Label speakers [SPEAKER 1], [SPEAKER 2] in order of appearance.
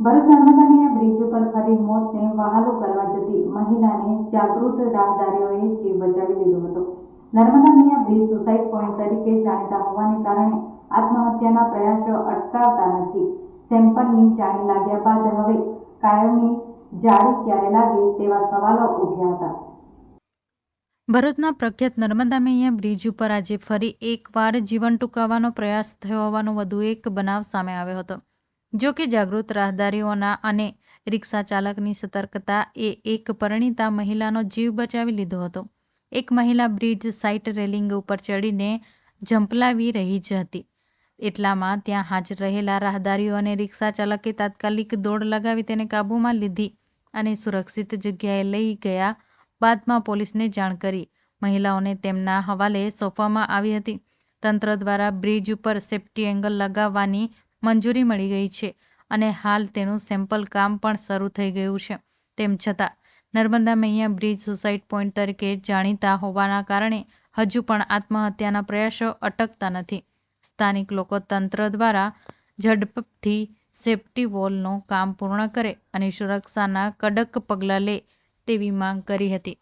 [SPEAKER 1] ભરૂચ નર્મદાની બ્રિજ ઉપર ફરી મોતને વહાલો કરવા જતી મહિલાને જાગૃત રાહદારીઓએ જીવ બચાવી લીધો હતો. નર્મદા મૈયા બ્રિજ સુસાઇડ પોઈન્ટ તરીકે જાણીતા હોવાને કારણે આત્મહત્યાના પ્રયાસો અટકાવતા નથી. સેમ્પલની જાણી લાગ્યા બાદ હવે કાયમી જાળી ક્યારે લાગે તેવા સવાલો ઉઠ્યા હતા.
[SPEAKER 2] ભરૂચના પ્રખ્યાત નર્મદા મૈયા બ્રિજ ઉપર આજે ફરી એકવાર જીવન ટૂંકાવવાનો પ્રયાસ થયો હોવાનો વધુ એક બનાવ સામે આવ્યો હતો. જો કે જાગૃત રાહદારીઓના અને રિક્ષા ચાલકની સતર્કતા એ એક પરિણીતા મહિલાનો જીવ બચાવી લીધો હતો. એક મહિલા બ્રિજ સાઇટ રેલિંગ ઉપર ચડીને ઝંપલાવી રહી જ હતી. એટલામાં ત્યાં હાજર રહેલા રાહદારીઓ અને રિક્ષા ચાલકે તાત્કાલિક દોડ લગાવી તેને કાબૂમાં લીધી અને સુરક્ષિત જગ્યાએ લઈ ગયા બાદમાં પોલીસને જાણ કરી. મહિલાઓને તેમના હવાલે સોંપવામાં આવી હતી. તંત્ર દ્વારા બ્રિજ ઉપર સેફ્ટી એંગલ લગાવવાની મંજૂરી મળી ગઈ છે અને હાલ તેનું સેમ્પલ કામ પણ શરૂ થઈ ગયું છે. તેમ છતાં, નર્મદા મૈયા બ્રિજ સુસાઇડ પોઈન્ટ તરીકે જાણીતા હોવાના કારણે હજુ પણ આત્મહત્યાના પ્રયાસો અટકતા નથી. સ્થાનિક લોકો તંત્ર દ્વારા ઝડપથી સેફ્ટી વોલનું કામ પૂર્ણ કરે અને સુરક્ષાના કડક પગલાં લે તેવી માંગ કરી હતી.